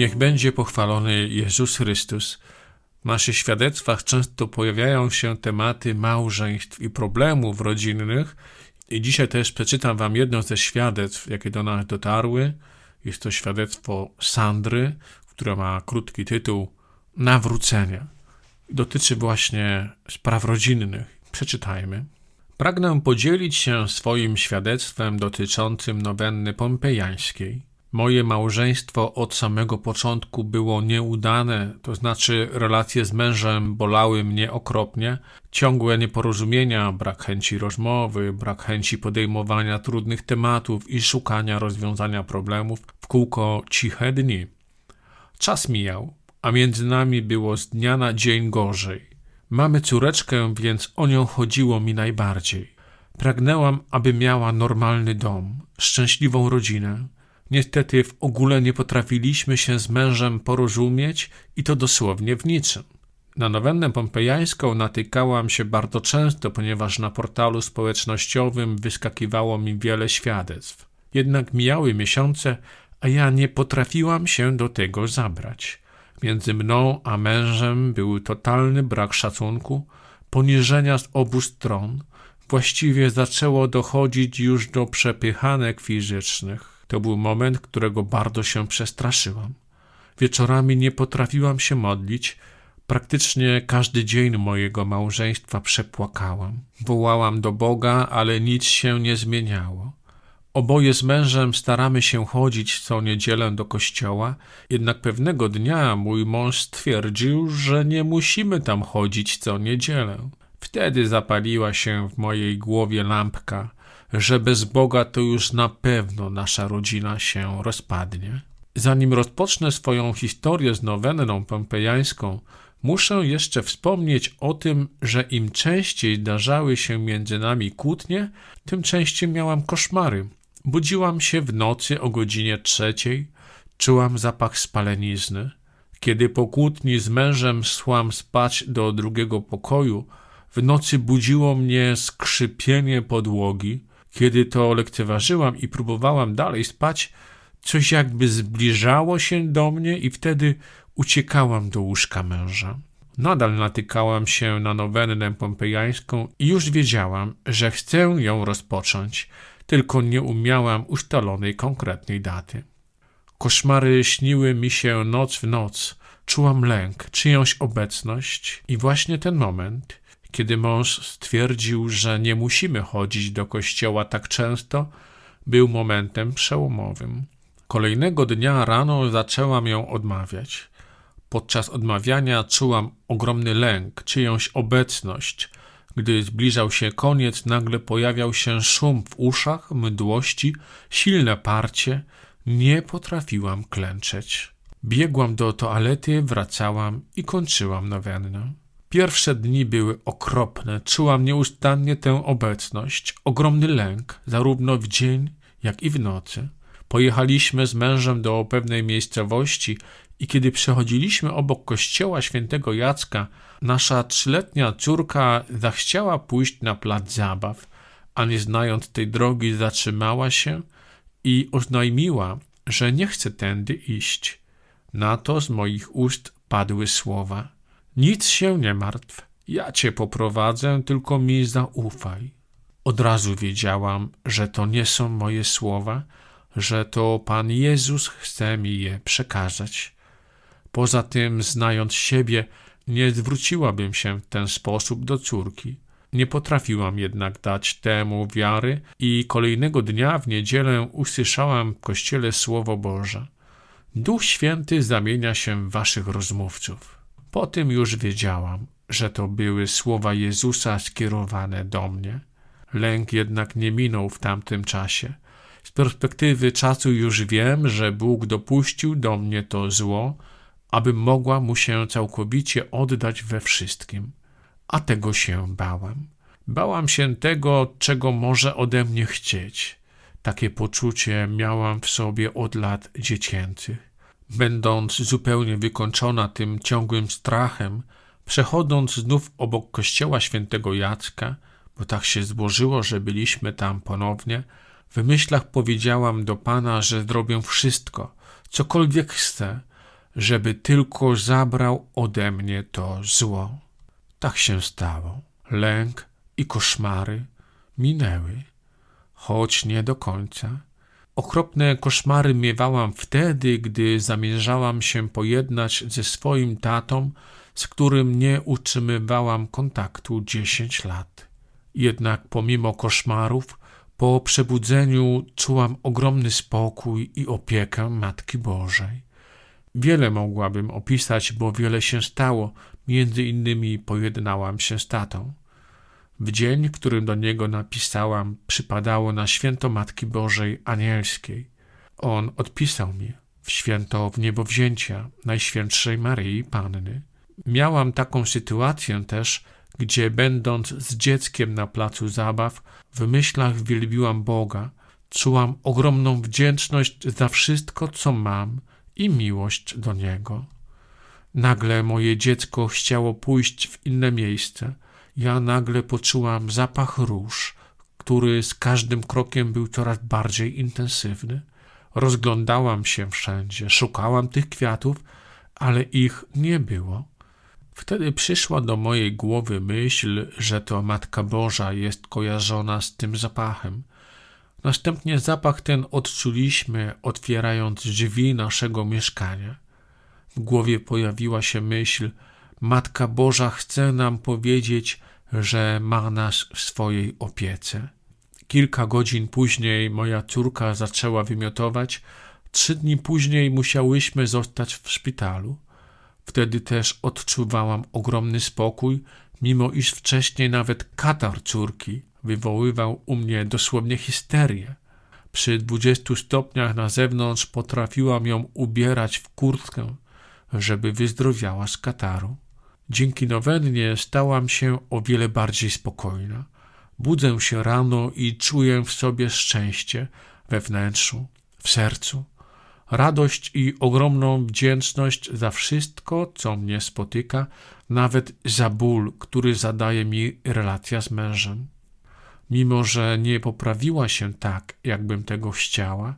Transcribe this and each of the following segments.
Niech będzie pochwalony Jezus Chrystus. W naszych świadectwach często pojawiają się tematy małżeństw i problemów rodzinnych. I dzisiaj też przeczytam Wam jedno ze świadectw, jakie do nas dotarły. Jest to świadectwo Sandry, które ma krótki tytuł Nawrócenie. Dotyczy właśnie spraw rodzinnych. Przeczytajmy. Pragnę podzielić się swoim świadectwem dotyczącym nowenny pompejańskiej. Moje małżeństwo od samego początku było nieudane, to znaczy relacje z mężem bolały mnie okropnie, ciągłe nieporozumienia, brak chęci rozmowy, brak chęci podejmowania trudnych tematów i szukania rozwiązania problemów, w kółko ciche dni. Czas mijał, a między nami było z dnia na dzień gorzej. Mamy córeczkę, więc o nią chodziło mi najbardziej. Pragnęłam, aby miała normalny dom, szczęśliwą rodzinę. Niestety w ogóle nie potrafiliśmy się z mężem porozumieć i to dosłownie w niczym. Na nowennę pompejańską natykałam się bardzo często, ponieważ na portalu społecznościowym wyskakiwało mi wiele świadectw. Jednak mijały miesiące, a ja nie potrafiłam się do tego zabrać. Między mną a mężem był totalny brak szacunku, poniżenia z obu stron. Właściwie zaczęło dochodzić już do przepychanek fizycznych. To był moment, którego bardzo się przestraszyłam. Wieczorami nie potrafiłam się modlić. Praktycznie każdy dzień mojego małżeństwa przepłakałam. Wołałam do Boga, ale nic się nie zmieniało. Oboje z mężem staramy się chodzić co niedzielę do kościoła, jednak pewnego dnia mój mąż stwierdził, że nie musimy tam chodzić co niedzielę. Wtedy zapaliła się w mojej głowie lampka, że bez Boga to już na pewno nasza rodzina się rozpadnie. Zanim rozpocznę swoją historię z nowenną pompejańską, muszę jeszcze wspomnieć o tym, że im częściej zdarzały się między nami kłótnie, tym częściej miałam koszmary. Budziłam się w nocy o godzinie trzeciej, czułam zapach spalenizny. Kiedy po kłótni z mężem szłam spać do drugiego pokoju, w nocy budziło mnie skrzypienie podłogi. Kiedy to lekceważyłam i próbowałam dalej spać, coś jakby zbliżało się do mnie i wtedy uciekałam do łóżka męża. Nadal natykałam się na nowennę pompejańską i już wiedziałam, że chcę ją rozpocząć, tylko nie umiałam ustalonej konkretnej daty. Koszmary śniły mi się noc w noc, czułam lęk, czyjąś obecność i właśnie ten moment, kiedy mąż stwierdził, że nie musimy chodzić do kościoła tak często, był momentem przełomowym. Kolejnego dnia rano zaczęłam ją odmawiać. Podczas odmawiania czułam ogromny lęk, czyjąś obecność, gdy zbliżał się koniec, nagle pojawiał się szum w uszach, mdłości, silne parcie. Nie potrafiłam klęczeć. Biegłam do toalety, wracałam i kończyłam nowennę. Pierwsze dni były okropne. Czułam nieustannie tę obecność, ogromny lęk, zarówno w dzień, jak i w nocy. Pojechaliśmy z mężem do pewnej miejscowości i kiedy przechodziliśmy obok kościoła świętego Jacka, nasza trzyletnia córka zachciała pójść na plac zabaw, a nie znając tej drogi zatrzymała się i oznajmiła, że nie chce tędy iść. Na to z moich ust padły słowa: Nic się nie martw, ja cię poprowadzę, tylko mi zaufaj. Od razu wiedziałam, że to nie są moje słowa, że to Pan Jezus chce mi je przekazać. Poza tym, znając siebie, nie zwróciłabym się w ten sposób do córki. Nie potrafiłam jednak dać temu wiary i kolejnego dnia w niedzielę usłyszałam w kościele słowo Boże. Duch Święty zamienia się w waszych rozmówców. Po tym już wiedziałam, że to były słowa Jezusa skierowane do mnie. Lęk jednak nie minął w tamtym czasie. Z perspektywy czasu już wiem, że Bóg dopuścił do mnie to zło, abym mogła mu się całkowicie oddać we wszystkim. A tego się bałam. Bałam się tego, czego może ode mnie chcieć. Takie poczucie miałam w sobie od lat dziecięcych. Będąc zupełnie wykończona tym ciągłym strachem, przechodząc znów obok kościoła świętego Jacka, bo tak się złożyło, że byliśmy tam ponownie, w myślach powiedziałam do Pana, że zrobię wszystko, cokolwiek chcę, żeby tylko zabrał ode mnie to zło. Tak się stało. Lęk i koszmary minęły, choć nie do końca. Okropne koszmary miewałam wtedy, gdy zamierzałam się pojednać ze swoim tatą, z którym nie utrzymywałam kontaktu 10 lat. Jednak pomimo koszmarów, po przebudzeniu czułam ogromny spokój i opiekę Matki Bożej. Wiele mogłabym opisać, bo wiele się stało, między innymi pojednałam się z tatą. W dzień, w którym do niego napisałam, przypadało na święto Matki Bożej Anielskiej. On odpisał mi w święto wniebowzięcia Najświętszej Maryi Panny. Miałam taką sytuację też, gdzie będąc z dzieckiem na placu zabaw, w myślach wielbiłam Boga, czułam ogromną wdzięczność za wszystko, co mam i miłość do Niego. Nagle moje dziecko chciało pójść w inne miejsce. Ja nagle poczułam zapach róż, który z każdym krokiem był coraz bardziej intensywny. Rozglądałam się wszędzie, szukałam tych kwiatów, ale ich nie było. Wtedy przyszła do mojej głowy myśl, że to Matka Boża jest kojarzona z tym zapachem. Następnie zapach ten odczuliśmy, otwierając drzwi naszego mieszkania. W głowie pojawiła się myśl: Matka Boża chce nam powiedzieć, że ma nas w swojej opiece. Kilka godzin później moja córka zaczęła wymiotować. Trzy dni później musiałyśmy zostać w szpitalu. Wtedy też odczuwałam ogromny spokój, mimo iż wcześniej nawet katar córki wywoływał u mnie dosłownie histerię. Przy dwudziestu stopniach na zewnątrz potrafiłam ją ubierać w kurtkę, żeby wyzdrowiała z kataru. Dzięki nowennie stałam się o wiele bardziej spokojna. Budzę się rano i czuję w sobie szczęście we wnętrzu, w sercu radość i ogromną wdzięczność za wszystko, co mnie spotyka, nawet za ból, który zadaje mi relacja z mężem. Mimo, że nie poprawiła się tak, jakbym tego chciała,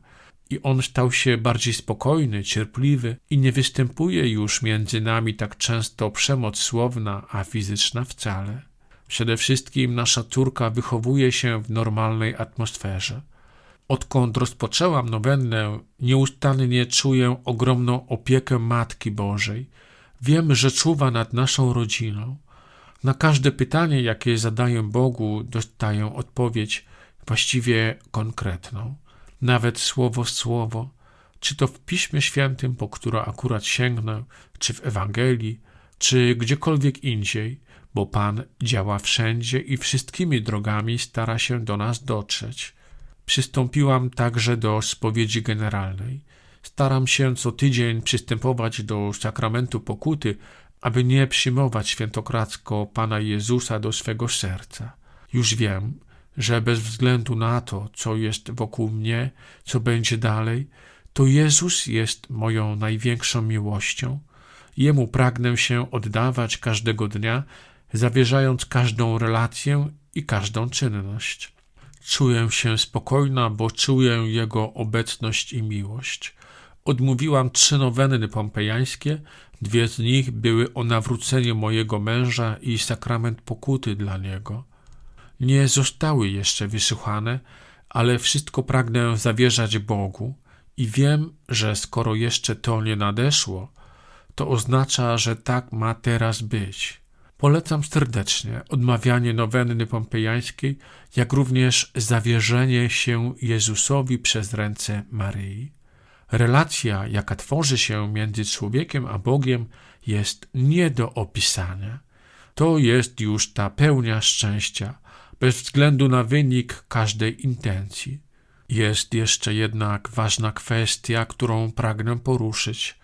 i on stał się bardziej spokojny, cierpliwy i nie występuje już między nami tak często przemoc słowna, a fizyczna wcale. Przede wszystkim nasza córka wychowuje się w normalnej atmosferze. Odkąd rozpoczęłam nowennę, nieustannie czuję ogromną opiekę Matki Bożej. Wiem, że czuwa nad naszą rodziną. Na każde pytanie, jakie zadaję Bogu, dostaję odpowiedź właściwie konkretną. Nawet słowo słowo, czy to w Piśmie Świętym, po które akurat sięgnę, czy w Ewangelii, czy gdziekolwiek indziej, bo Pan działa wszędzie i wszystkimi drogami stara się do nas dotrzeć. Przystąpiłam także do spowiedzi generalnej. Staram się co tydzień przystępować do sakramentu pokuty, aby nie przyjmować świętokradzko Pana Jezusa do swego serca. Już wiem, że bez względu na to, co jest wokół mnie, co będzie dalej, to Jezus jest moją największą miłością. Jemu pragnę się oddawać każdego dnia, zawierzając każdą relację i każdą czynność. Czuję się spokojna, bo czuję Jego obecność i miłość. Odmówiłam trzy noweny pompejańskie, dwie z nich były o nawrócenie mojego męża i sakrament pokuty dla niego. Nie zostały jeszcze wysłuchane, ale wszystko pragnę zawierzać Bogu i wiem, że skoro jeszcze to nie nadeszło, to oznacza, że tak ma teraz być. Polecam serdecznie odmawianie nowenny pompejańskiej, jak również zawierzenie się Jezusowi przez ręce Maryi. Relacja, jaka tworzy się między człowiekiem a Bogiem, jest nie do opisania. To jest już ta pełnia szczęścia, bez względu na wynik każdej intencji. Jest jeszcze jednak ważna kwestia, którą pragnę poruszyć –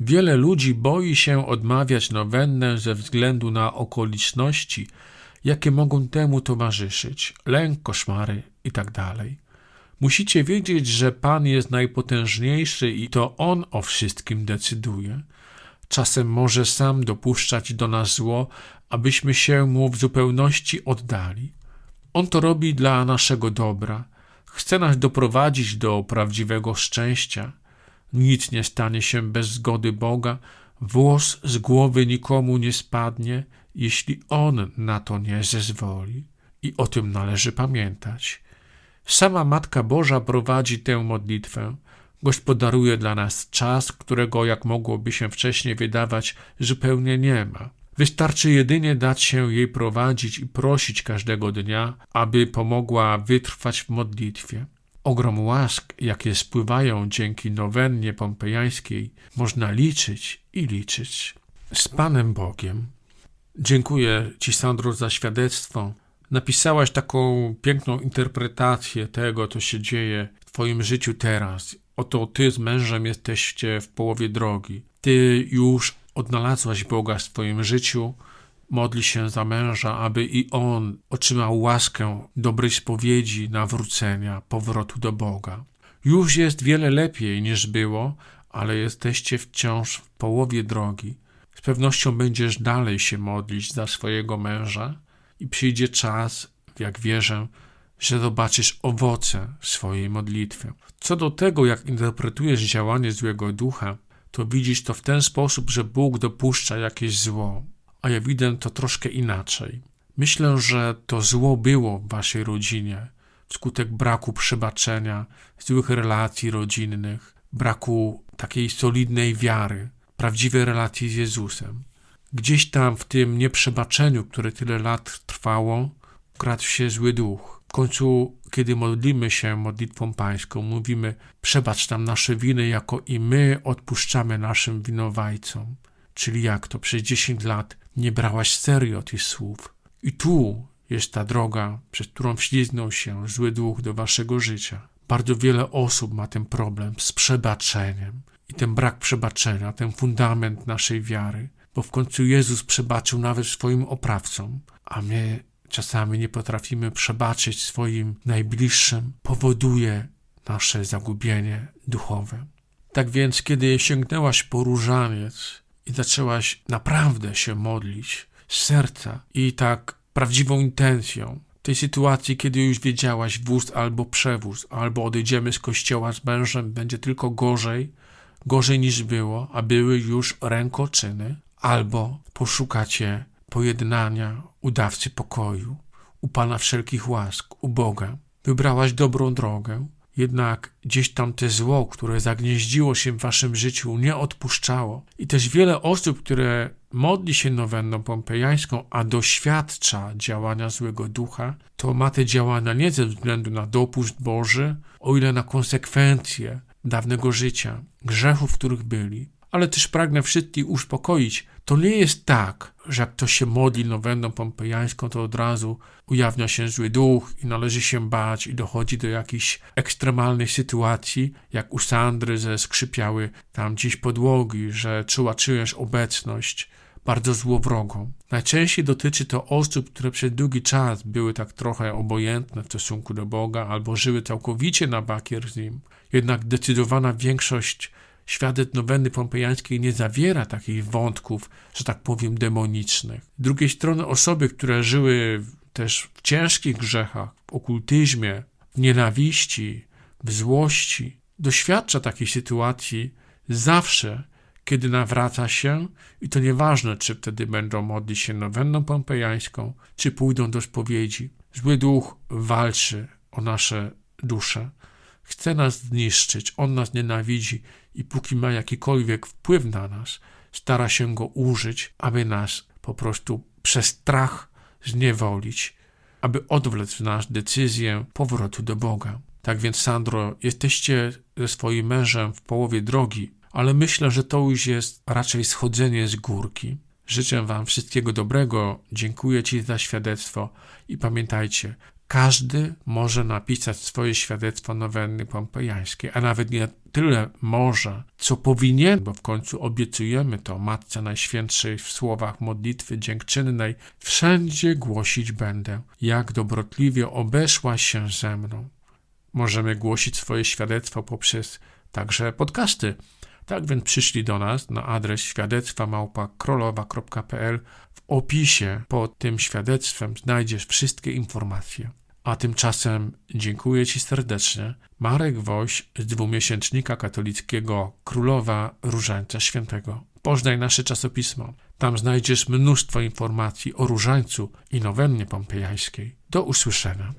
Wiele ludzi boi się odmawiać nowennę ze względu na okoliczności, jakie mogą temu towarzyszyć, lęk, koszmary itd. Tak Musicie wiedzieć, że Pan jest najpotężniejszy i to On o wszystkim decyduje. Czasem może sam dopuszczać do nas zło, abyśmy się Mu w zupełności oddali. On to robi dla naszego dobra. Chce nas doprowadzić do prawdziwego szczęścia. Nic nie stanie się bez zgody Boga, włos z głowy nikomu nie spadnie, jeśli On na to nie zezwoli. I o tym należy pamiętać. Sama Matka Boża prowadzi tę modlitwę. Gospodaruje dla nas czas, którego, jak mogłoby się wcześniej wydawać, zupełnie nie ma. Wystarczy jedynie dać się jej prowadzić i prosić każdego dnia, aby pomogła wytrwać w modlitwie. Ogrom łask, jakie spływają dzięki nowennie pompejańskiej, można liczyć i liczyć. Z Panem Bogiem. Dziękuję Ci, Sandro, za świadectwo. Napisałaś taką piękną interpretację tego, co się dzieje w Twoim życiu teraz. Oto Ty z mężem jesteście w połowie drogi. Ty już odnalazłaś Boga w swoim życiu, modli się za męża, aby i on otrzymał łaskę dobrej spowiedzi, nawrócenia, powrotu do Boga. Już jest wiele lepiej niż było, ale jesteście wciąż w połowie drogi. Z pewnością będziesz dalej się modlić za swojego męża i przyjdzie czas, jak wierzę, że zobaczysz owoce swojej modlitwy. Co do tego, jak interpretujesz działanie złego ducha, to widzisz to w ten sposób, że Bóg dopuszcza jakieś zło, a ja widzę to troszkę inaczej. Myślę, że to zło było w waszej rodzinie wskutek braku przebaczenia, złych relacji rodzinnych, braku takiej solidnej wiary, prawdziwej relacji z Jezusem. Gdzieś tam w tym nieprzebaczeniu, które tyle lat trwało, kradł się zły duch. W końcu, kiedy modlimy się modlitwą pańską, mówimy: Przebacz nam nasze winy, jako i my odpuszczamy naszym winowajcom. Czyli jak to przez 10 lat nie brałaś serio tych słów. I tu jest ta droga, przez którą wśliznął się zły duch do waszego życia. Bardzo wiele osób ma ten problem z przebaczeniem. I ten brak przebaczenia, ten fundament naszej wiary, bo w końcu Jezus przebaczył nawet swoim oprawcom, a my czasami nie potrafimy przebaczyć swoim najbliższym, powoduje nasze zagubienie duchowe. Tak więc, kiedy sięgnęłaś po różaniec i zaczęłaś naprawdę się modlić z serca i tak prawdziwą intencją, tej sytuacji, kiedy już wiedziałaś wóz albo przewóz, albo odejdziemy z kościoła z mężem, będzie tylko gorzej, gorzej niż było, a były już rękoczyny, albo poszukacie pojednania udawcy pokoju, u Pana wszelkich łask, u Boga. Wybrałaś dobrą drogę, jednak gdzieś tam te zło, które zagnieździło się w waszym życiu, nie odpuszczało. I też wiele osób, które modli się nowenną pompejańską, a doświadcza działania złego ducha, to ma te działania nie ze względu na dopust Boży, o ile na konsekwencje dawnego życia, grzechów, których byli. Ale też pragnę wszystkich uspokoić, to nie jest tak, że jak ktoś się modli nowenną pompejańską, to od razu ujawnia się zły duch i należy się bać i dochodzi do jakichś ekstremalnych sytuacji, jak u Sandry, że skrzypiały tam dziś podłogi, że czuła czyjąś obecność bardzo złowrogą. Najczęściej dotyczy to osób, które przez długi czas były tak trochę obojętne w stosunku do Boga albo żyły całkowicie na bakier z Nim. Jednak zdecydowana większość świadectw nowenny pompejańskiej nie zawiera takich wątków, że tak powiem, demonicznych. Z drugiej strony osoby, które żyły też w ciężkich grzechach, w okultyzmie, w nienawiści, w złości, doświadcza takiej sytuacji zawsze, kiedy nawraca się i to nieważne, czy wtedy będą modlić się nowenną pompejańską, czy pójdą do spowiedzi. Zły duch walczy o nasze dusze. Chce nas zniszczyć, on nas nienawidzi i póki ma jakikolwiek wpływ na nas, stara się go użyć, aby nas po prostu przez strach zniewolić, aby odwlec w nas decyzję powrotu do Boga. Tak więc, Sandro, jesteście ze swoim mężem w połowie drogi, ale myślę, że to już jest raczej schodzenie z górki. Życzę Wam wszystkiego dobrego, dziękuję Ci za świadectwo i pamiętajcie, każdy może napisać swoje świadectwo nowenny pompejańskiej, a nawet nie tyle może, co powinien, bo w końcu obiecujemy to Matce Najświętszej w słowach modlitwy dziękczynnej, wszędzie głosić będę, jak dobrotliwie obeszłaś się ze mną. Możemy głosić swoje świadectwo poprzez także podcasty. Tak więc przyszli do nas na adres świadectwa małpa.krolowa.pl. W opisie pod tym świadectwem znajdziesz wszystkie informacje. A tymczasem dziękuję Ci serdecznie. Marek Woś z dwumiesięcznika katolickiego Królowa Różańca Świętego. Poznaj nasze czasopismo. Tam znajdziesz mnóstwo informacji o różańcu i nowennie pompejańskiej. Do usłyszenia.